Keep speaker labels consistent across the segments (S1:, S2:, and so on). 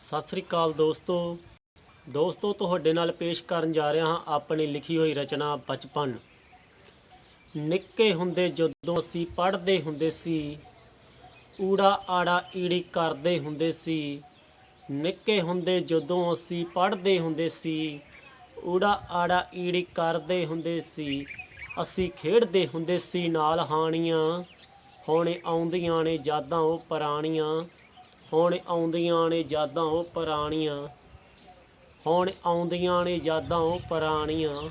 S1: ਸਤਿ ਸ੍ਰੀ ਅਕਾਲ ਦੋਸਤੋ। ਦੋਸਤੋ, ਤੁਹਾਡੇ ਨਾਲ ਪੇਸ਼ ਕਰਨ ਜਾ ਰਿਹਾ ਹਾਂ ਆਪਣੀ ਲਿਖੀ ਹੋਈ ਰਚਨਾ ਬਚਪਨ। ਨਿੱਕੇ ਹੁੰਦੇ ਜਦੋਂ ਅਸੀਂ ਪੜ੍ਹਦੇ ਹੁੰਦੇ ਸੀ ਊੜਾ ਆੜਾ ਈੜੀ ਕਰਦੇ ਹੁੰਦੇ ਸੀ, ਨਿੱਕੇ ਹੁੰਦੇ ਜਦੋਂ ਅਸੀਂ ਪੜ੍ਹਦੇ ਹੁੰਦੇ ਸੀ ਊੜਾ ਆੜਾ ਈੜੀ ਕਰਦੇ ਹੁੰਦੇ ਸੀ, ਅਸੀਂ ਖੇਡਦੇ ਹੁੰਦੇ ਸੀ, ਨਾਲ ਹਾਣੀਆਂ ਹੋਣੇ ਆਉਂਦੀਆਂ ਨੇ, ਯਾਦਾਂ ਉਹ ਪੁਰਾਣੀਆਂ। ਹੁਣ ਆਉਂਦੀਆਂ ਨੇ ਯਾਦਾਂ ਉਹ ਪੁਰਾਣੀਆਂ। ਹੁਣ ਆਉਂਦੀਆਂ ਨੇ ਯਾਦਾਂ ਉਹ ਪੁਰਾਣੀਆਂ।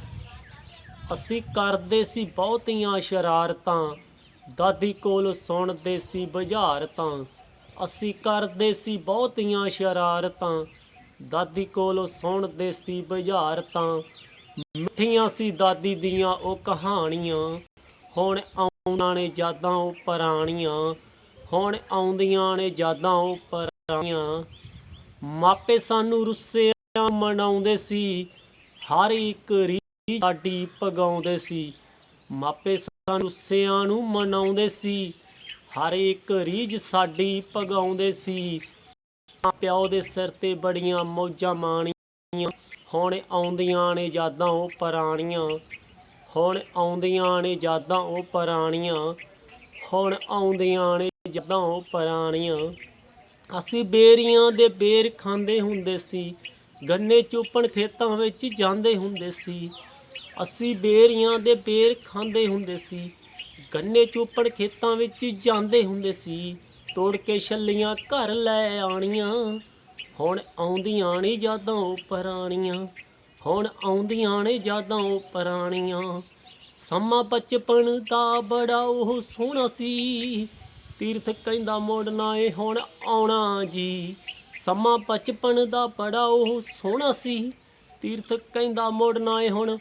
S1: ਅਸੀਂ ਕਰਦੇ ਸੀ ਬਹੁਤੀਆਂ ਸ਼ਰਾਰਤਾਂ। ਦਾਦੀ ਕੋਲ ਸੁਣਦੇ ਸੀ ਬੁਝਾਰਤਾਂ। ਅਸੀਂ ਕਰਦੇ ਸੀ ਬਹੁਤੀਆਂ ਸ਼ਰਾਰਤਾਂ। ਦਾਦੀ ਕੋਲ ਸੁਣਦੇ ਸੀ ਬੁਝਾਰਤਾਂ। ਮਿੱਠੀਆਂ ਸੀ ਦਾਦੀ ਦੀਆਂ ਉਹ ਕਹਾਣੀਆਂ। ਹੁਣ ਆਉਣਾ ਨੇ ਯਾਦਾਂ ਉਹ ਪੁਰਾਣੀਆਂ। ਹੁਣ ਆਉਂਦੀਆਂ ਨੇ ਯਾਦਾਂ ਉਹ ਪੁਰਾਣੀਆਂ ਮਾਪੇ ਸਾਨੂੰ ਰੁੱਸਿਆ ਮਨਾਉਂਦੇ ਸੀ। ਹਰ ਇੱਕ ਰੀਤ ਸਾਡੀ ਪਗਾਉਂਦੇ ਸੀ। ਮਾਪੇ ਸਾਨੂੰ ਰੁੱਸਿਆਂ ਨੂੰ ਮਨਾਉਂਦੇ ਸੀ। ਹਰ ਇੱਕ ਰੀਝ ਸਾਡੀ ਪਗਾਉਂਦੇ ਸੀ। ਪਿਓ ਦੇ ਸਿਰ ਤੇ ਬੜੀਆਂ ਮੌਜਾਂ ਮਾਣੀਆਂ। ਹੁਣ ਆਉਂਦੀਆਂ ਨੇ ਯਾਦਾਂ ਉਹ ਪੁਰਾਣੀਆਂ ਹੁਣ ਆਉਂਦੀਆਂ ਨੇ ਯਾਦਾਂ ਉਹ ਪੁਰਾਣੀਆਂ ਹੁਣ ਆਉਂਦੀਆਂ ਨੇ ਯਾਦਾਂ ਉਹ ਪੁਰਾਣੀਆਂ। ਅਸੀਂ ਬੇਰੀਆਂ ਦੇ ਬੇਰ ਖਾਂਦੇ ਹੁੰਦੇ ਸੀ। ਗੰਨੇ ਚੋਪਣ ਖੇਤਾਂ ਵਿੱਚ ਜਾਂਦੇ ਹੁੰਦੇ ਸੀ। ਅਸੀਂ ਬੇਰੀਆਂ ਦੇ ਬੇਰ ਖਾਂਦੇ ਹੁੰਦੇ ਸੀ। ਗੰਨੇ ਚੋਪਣ ਖੇਤਾਂ ਵਿੱਚ ਜਾਂਦੇ ਹੁੰਦੇ ਸੀ। ਤੋੜ ਕੇ ਛੱਲੀਆਂ ਘਰ ਲੈ ਆਣੀਆਂ। ਹੁਣ ਆਉਂਦੀਆਂ ਨੇ ਜਦੋਂ ਉਹ ਪੁਰਾਣੀਆਂ। ਹੁਣ ਆਉਂਦੀਆਂ ਨੇ ਜਦੋਂ ਉਹ ਪੁਰਾਣੀਆਂ। ਸਮਾਂ ਬਚਪਨ ਦਾ ਬੜਾ ਉਹ ਸੋਹਣਾ ਸੀ। ਤੀਰਥ ਕਹਿੰਦਾ ਮੋੜਨਾ ਏ ਹੁਣ ਆਉਣਾ ਜੀ। ਸਮਾਂ ਬਚਪਨ ਦਾ ਬੜਾ ਉਹ ਸੋਹਣਾ ਸੀ। ਤੀਰਥ ਕਹਿੰਦਾ ਮੋੜਨਾ ਏ ਹੁਣ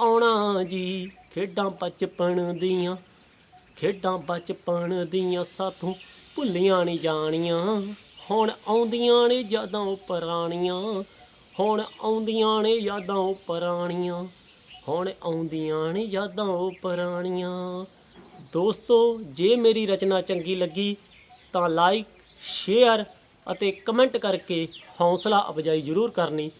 S1: ਆਉਣਾ ਜੀ। ਖੇਡਾਂ ਬਚਪਨ ਦੀਆਂ, ਖੇਡਾਂ ਬਚਪਨ ਦੀਆਂ ਸਾਥੋਂ ਭੁੱਲੀਆਂ ਨਹੀਂ ਜਾਣੀਆਂ। ਹੁਣ ਆਉਂਦੀਆਂ ਨੇ ਯਾਦਾਂ ਉਹ ਪੁਰਾਣੀਆਂ, ਹੁਣ ਆਉਂਦੀਆਂ ਨੇ ਯਾਦਾਂ ਉਹ ਪੁਰਾਣੀਆਂ। ਹੁਣ ਆਉਂਦੀਆਂ ਨੇ ਯਾਦਾਂ ਉਹ ਪੁਰਾਣੀਆਂ। ਦੋਸਤੋ, ਜੇ ਮੇਰੀ ਰਚਨਾ ਚੰਗੀ ਲੱਗੀ ਤਾਂ ਲਾਈਕ ਸ਼ੇਅਰ ਅਤੇ ਕਮੈਂਟ ਕਰਕੇ ਹੌਸਲਾ ਅਫਜ਼ਾਈ ਜ਼ਰੂਰ ਕਰਨੀ।